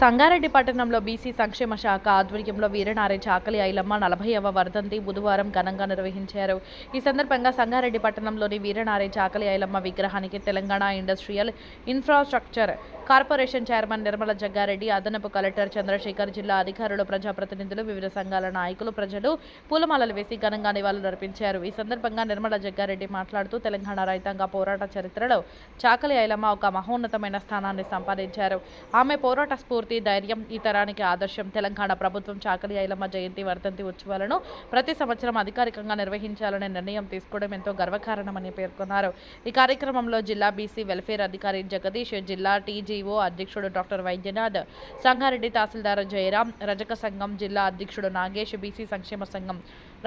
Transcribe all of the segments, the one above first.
సంగారెడ్డి పట్టణంలో బీసీ సంక్షేమ శాఖ ఆధ్వర్యంలో వీరనారాయణ చాకలి ఐలమ్మ నలభైవ వర్ధంతి బుధవారం ఘనంగా నిర్వహించారు. ఈ సందర్భంగా సంగారెడ్డి పట్టణంలోని వీరనారాయణ చాకలి ఐలమ్మ విగ్రహానికి Telangana industrial infrastructure corporation chairman Nirmala Jagga Reddy అదనపు కలెక్టర్ చంద్రశేఖర్ జిల్లా అధికారులు ప్రజాప్రతినిధులు వివిధ సంఘాల నాయకులు ప్రజలు పూలమాలలు వేసి ఘనంగా నివాళులర్పించారు ఈ సందర్భంగా నిర్మల జగ్గారెడ్డి మాట్లాడుతూ తెలంగాణ రైతాంగ పోరాట చరిత్రలో చాకలి ఐలమ్మ ఒక మహోన్నతమైన స్థానాన్ని సంపాదించారు. ఆమె పోరాట స్ఫూర్తి ధైర్యం ఈ తరానికి ఆదర్శం. తెలంగాణ ప్రభుత్వం చాకలి ఐలమ్మ జయంతి వర్ధంతి ఉత్సవాలను ప్రతి సంవత్సరం అధికారికంగా నిర్వహించాలనే నిర్ణయం తీసుకోవడం ఎంతో గర్వకారణమని పేర్కొన్నారు. ఈ కార్యక్రమంలో జిల్లా బీసీ వెల్ఫేర్ అధికారి జగదీష్ జిల్లా టీజీఓ అధ్యక్షుడు డాక్టర్ వైద్యనాథ్ సంగారెడ్డి తహసీల్దార్ జయరాం రజక సంఘం జిల్లా అధ్యక్షుడు నాగేష్ బీసీ సంక్షేమ సంఘం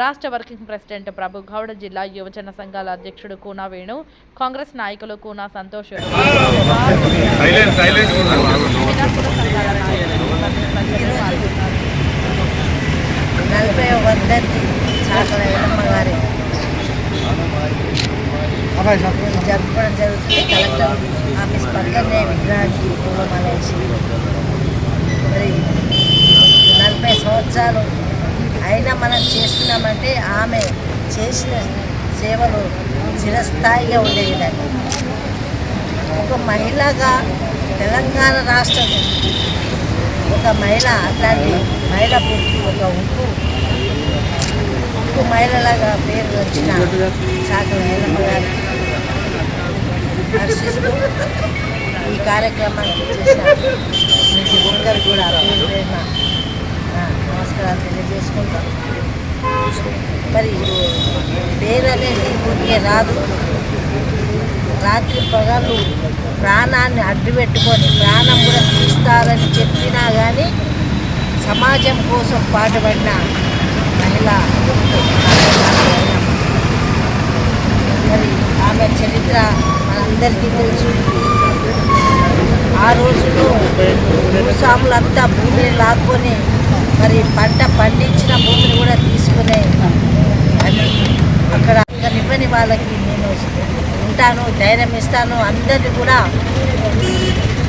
రాష్ట్ర వర్కింగ్ ప్రెసిడెంట్ ప్రభుగౌడ్ జిల్లా యువజన సంఘాల అధ్యక్షుడు కూనా వేణు కాంగ్రెస్ నాయకులు కూనా సంతోష్. వర్ధంతి చాకల ఎల్లమ్మ గారి జరుపుకోవడం జరుగుతుంది. కలెక్టర్ ఆఫీస్ పక్కనే విగ్రహానికి పూలమాల వేసి మరి నలభై సంవత్సరాలు అయినా మనం చేస్తున్నామంటే ఆమె చేసిన సేవలు చిరస్థాయిగా ఉండే విధంగా ఒక మహిళగా తెలంగాణ రాష్ట్రం ఒక మహిళ అట్లాంటి మహిళ పుట్టి ఒక ఉప్పు మహిళలాగా పేరు వచ్చిన చాకల నీలమ్మ గారు హర్షిస్తూ ఈ కార్యక్రమానికి చేసిన ప్రతి ఒక్కరు కూడా పేరు పేరున నమస్కారాలు తెలియజేసుకుంటాం మరి పేరు అనేది ఊరికే రాదు. రాత్రి పగలు ప్రాణాన్ని అడ్డు పెట్టుకొని ప్రాణం కూడా తీస్తారని చెప్పినా కానీ సమాజం కోసం పాటుపడిన మహిళ మరి ఆమె చరిత్ర మనందరికీ తెలుసు. ఆ రోజుల్లో భూస్వాములంతా భూమిని లాక్కొని మరి పంట పండించిన భూమిని కూడా తీసుకునే అని అక్కడ ఇవ్వని వాళ్ళకి నేను ఉంటాను ధైర్యం ఇస్తాను. అందరిని కూడా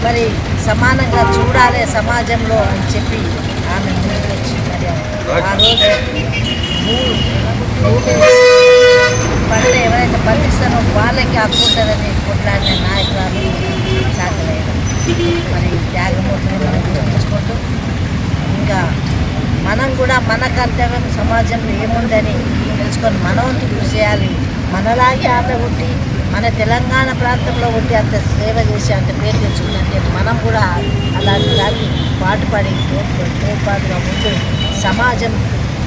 మరి సమానంగా చూడాలి సమాజంలో అని చెప్పి పండ్లు ఎవరైతే పండిస్తారో వాళ్ళకి హక్కు ఉంటుందని కొట్లాడిన నాయకురాలు సాగలేదు మరి త్యాగమూర్తిని మనం ఇంకా మనం కూడా మన కర్తవ్యం సమాజంలో ఏముందని తెలుసుకొని మన వంతు కృషి చేయాలి మనలాగే ఆమె కొట్టి మన తెలంగాణ ప్రాంతంలో ఉండి అంత సేవ చేసి అంత పేరు తెచ్చుకున్నట్టే మనం కూడా అలాంటి దాన్ని పాటుపడి తోడ్ప- తోడ్పాటుగా ముందు సమాజం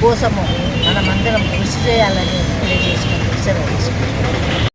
కోసము మనమందరం కృషి చేయాలని తెలియజేసుకుంటూ సెలవు తీసుకుంటున్నాం.